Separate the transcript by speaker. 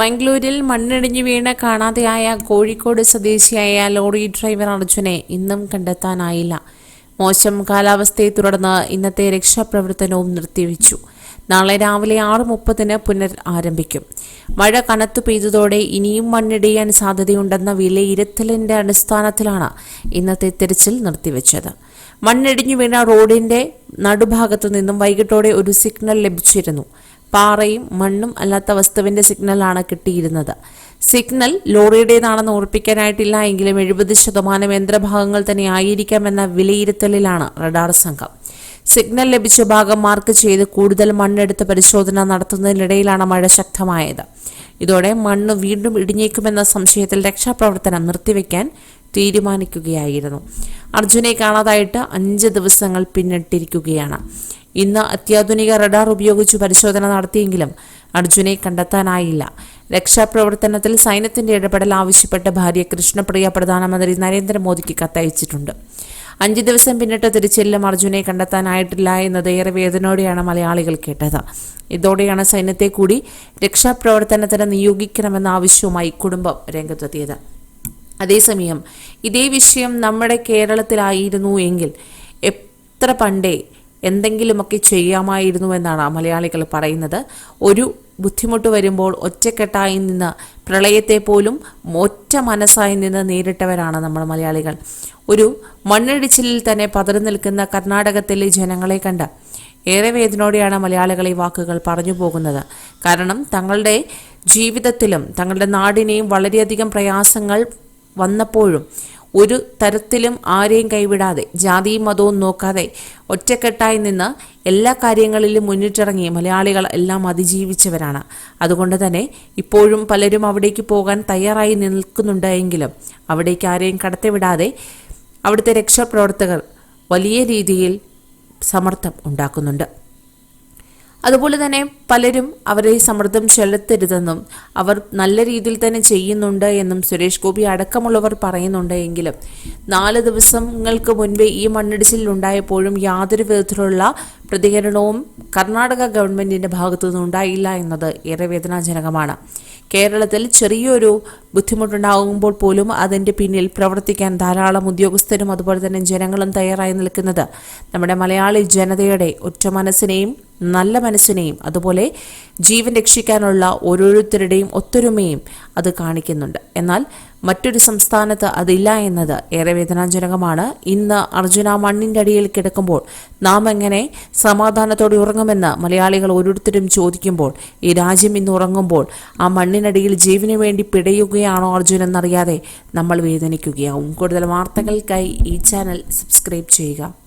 Speaker 1: മംഗളൂരിൽ മണ്ണിടിഞ്ഞു വീണ് കാണാതെയായ കോഴിക്കോട് സ്വദേശിയായ lorry driver അർജുനെ ഇന്നും കണ്ടെത്താനായില്ല. മോശം കാലാവസ്ഥയെ തുടർന്ന് ഇന്നത്തെ രക്ഷാപ്രവർത്തനവും നിർത്തിവെച്ചു. നാളെ രാവിലെ ആറ് മുപ്പതിന് പുനർ ആരംഭിക്കും മഴ കനത്തു പെയ്തതോടെ ഇനിയും മണ്ണിടിയാൻ സാധ്യതയുണ്ടെന്ന വിലയിരുത്തലിന്റെ അടിസ്ഥാനത്തിലാണ് ഇന്നത്തെ തിരച്ചിൽ നിർത്തിവെച്ചത്. മണ്ണിടിഞ്ഞു വീണ റോഡിന്റെ നടുഭാഗത്തു നിന്നും വൈകിട്ടോടെ ഒരു സിഗ്നൽ ലഭിച്ചിരുന്നു. പാറയും മണ്ണും അല്ലാത്ത വസ്തുവിന്റെ സിഗ്നലാണ് കിട്ടിയിരുന്നത്. സിഗ്നൽ ലോറിയുടേതാണെന്ന് ഉറപ്പിക്കാനായിട്ടില്ല എങ്കിലും എഴുപത് ശതമാനം യന്ത്രഭാഗങ്ങൾ തന്നെ ആയിരിക്കാമെന്ന വിലയിരുത്തലിലാണ് റഡാർ സംഘം. സിഗ്നൽ ലഭിച്ച ഭാഗം മാർക്ക് ചെയ്ത് കൂടുതൽ മണ്ണെടുത്ത് പരിശോധന നടത്തുന്നതിനിടയിലാണ് മഴ ശക്തമായത്. ഇതോടെ മണ്ണ് വീണ്ടും ഇടിഞ്ഞേക്കുമെന്ന സംശയത്തിൽ രക്ഷാപ്രവർത്തനം നിർത്തിവെക്കാൻ തീരുമാനിക്കുകയായിരുന്നു. അർജുനെ കാണാതായിട്ട് അഞ്ച് ദിവസങ്ങൾ പിന്നിട്ടിരിക്കുകയാണ്. ഇന്ന് അത്യാധുനിക റഡാർ ഉപയോഗിച്ച് പരിശോധന നടത്തിയെങ്കിലും അർജുനെ കണ്ടെത്താനായില്ല. രക്ഷാപ്രവർത്തനത്തിൽ സൈന്യത്തിന്റെ ഇടപെടൽ ആവശ്യപ്പെട്ട് ഭാര്യ കൃഷ്ണപ്രിയ പ്രധാനമന്ത്രി നരേന്ദ്രമോദിക്ക് കത്തയച്ചിട്ടുണ്ട്. അഞ്ചു ദിവസം പിന്നിട്ട് തിരിച്ചെല്ലും അർജുനെ കണ്ടെത്താനായിട്ടില്ല എന്നത് ഏറെ വേദനയോടെയാണ് മലയാളികൾ കേട്ടത്. ഇതോടെയാണ് സൈന്യത്തെ കൂടി രക്ഷാപ്രവർത്തനത്തിന് നിയോഗിക്കണമെന്ന ആവശ്യവുമായി കുടുംബം രംഗത്തെത്തിയത്. അതേസമയം ഇതേ വിഷയം നമ്മുടെ കേരളത്തിലായിരുന്നു എങ്കിൽ എത്ര പണ്ടേ എന്തെങ്കിലുമൊക്കെ ചെയ്യാമായിരുന്നു എന്നാണ് മലയാളികൾ പറയുന്നത്. ഒരു ബുദ്ധിമുട്ട് വരുമ്പോൾ ഒറ്റക്കെട്ടായി നിന്ന് പ്രളയത്തെ പോലും ഒറ്റ മനസ്സായി നിന്ന് നേരിട്ടവരാണ് നമ്മൾ മലയാളികൾ. ഒരു മണ്ണിടിച്ചിലിൽ തന്നെ പതറി നിൽക്കുന്ന കർണാടകത്തിലെ ജനങ്ങളെ കണ്ട് ഏറെ വേദനയോടെയാണ് മലയാളികൾ ഈ വാക്കുകൾ പറഞ്ഞു പോകുന്നത്. കാരണം തങ്ങളുടെ ജീവിതത്തിലും തങ്ങളുടെ നാടിനെയും വളരെയധികം പ്രയാസങ്ങൾ വന്നപ്പോഴും ഒരു തരത്തിലും ആരെയും കൈവിടാതെ ജാതിയും മതവും നോക്കാതെ ഒറ്റക്കെട്ടായി നിന്ന് എല്ലാ കാര്യങ്ങളിലും മുന്നിട്ടിറങ്ങി മലയാളികൾ എല്ലാം അതിജീവിച്ചവരാണ്. അതുകൊണ്ട് തന്നെ ഇപ്പോഴും പലരും അവിടേക്ക് പോകാൻ തയ്യാറായി നിൽക്കുന്നുണ്ട് എങ്കിലും അവിടേക്ക് ആരെയും കടത്തിവിടാതെ അവിടുത്തെ രക്ഷാപ്രവർത്തകർ വലിയ രീതിയിൽ സമർത്ഥം ഉണ്ടാക്കുന്നുണ്ട്. അതുപോലെ തന്നെ പലരും അവരെ സമ്മർദ്ദം ചെലുത്തരുതെന്നും അവർ നല്ല രീതിയിൽ തന്നെ ചെയ്യുന്നുണ്ട് എന്നും സുരേഷ് ഗോപി അടക്കമുള്ളവർ പറയുന്നുണ്ട് എങ്കിലും നാല് ദിവസങ്ങൾക്ക് മുൻപേ ഈ മണ്ണിടിച്ചിൽ ഉണ്ടായപ്പോഴും യാതൊരു വിധത്തിലുള്ള പ്രതികരണവും കർണാടക ഗവൺമെന്റിന്റെ ഭാഗത്തുനിന്ന് ഉണ്ടായില്ല എന്നത് ഏറെ വേദനാജനകമാണ്. കേരളത്തിൽ ചെറിയൊരു ബുദ്ധിമുട്ടുണ്ടാകുമ്പോൾ പോലും അതിന്റെ പിന്നിൽ പ്രവർത്തിക്കാൻ ധാരാളം ഉദ്യോഗസ്ഥരും അതുപോലെ തന്നെ ജനങ്ങളും തയ്യാറായി നിൽക്കുന്നത് നമ്മുടെ മലയാളി ജനതയുടെ ഒറ്റ മനസ്സിനെയും നല്ല മനസ്സിനെയും അതുപോലെ ജീവൻ രക്ഷിക്കാനുള്ള ഓരോരുത്തരുടെയും ഒത്തൊരുമയും അത് കാണിക്കുന്നുണ്ട്. എന്നാൽ മറ്റൊരു സംസ്ഥാനത്ത് അതില്ല എന്നത് ഏറെ വേദനാജനകമാണ്. ഇന്ന് അർജുന മണ്ണിന്റെ അടിയിൽ കിടക്കുമ്പോൾ നാം എങ്ങനെ സമാധാനത്തോടെ ഉറങ്ങുമെന്ന് മലയാളികൾ ഓരോരുത്തരും ചോദിക്കുമ്പോൾ ഈ രാജ്യം ഇന്ന് ഉറങ്ങുമ്പോൾ ആ മണ്ണിനടിയിൽ ജീവന് വേണ്ടി പിടയുകയാണോ അർജുൻ എന്നറിയാതെ നമ്മൾ വേദനിക്കുകയാവും. കൂടുതൽ വാർത്തകൾക്കായി ഈ ചാനൽ സബ്സ്ക്രൈബ് ചെയ്യുക.